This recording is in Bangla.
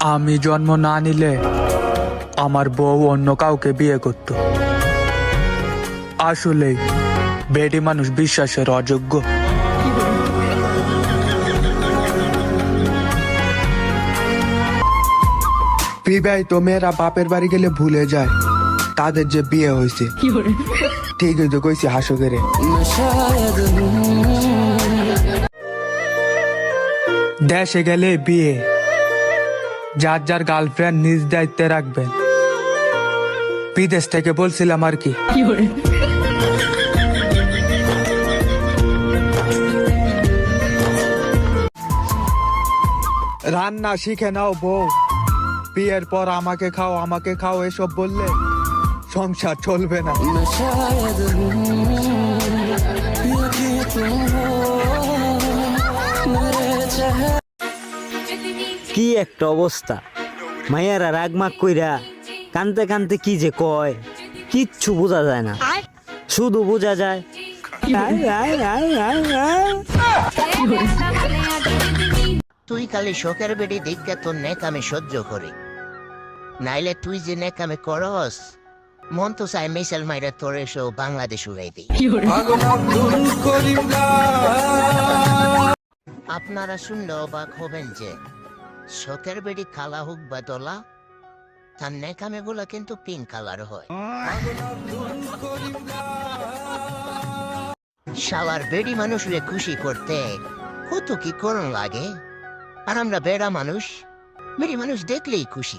আমি জন্ম না নিলে আমার বউ অন্য কাউকে বিয়ে করত। আসলেই বেডি মানুষ বিশ্বাসের অযোগ্য। বিবাহিত মেয়েরা বাপের বাড়ি গেলে ভুলে যায়। তাদের যে বিয়ে হয়েছে। ঠিক তো কইছি হাসো করে দেশে গেলে বিয়ে যার যার গার্লফ্রেন্ড নিজ দায়িত্বে রাখবেন। বিদেশ থেকে বলছিলাম আর কি। রান্না শিখে নাও বউ। বিয়ের পর আমাকে খাও আমাকে খাও এসব বললে সংসার চলবে না। কি একটা অবস্থা? মাইয়ারা রাগমাগ কইরা কানতে কানতে কি যে কয় কিচ্ছু বোঝা যায় না। শুধু বোঝা যায়। তুই খালি শোকের বেডি দিককে তোর নেক আমি সহ্য করি। নাইলে তুই যে নেক আমি করস মন তো চাই মিসাইল মাইরে তোর এসো বাংলাদেশ উড়াই দিই। আপনারা শুনলে অবাক হবেন যে শোকের বেডি কালা হোক বা দলা তার নেকামে গুলো কিন্তু পিঙ্ক কালার হয়। শালার বেডি মানুষরে খুশি করতে কত কি করণ লাগে। আর আমরা বেড়া মানুষ বেড়ি মানুষ দেখলেই খুশি।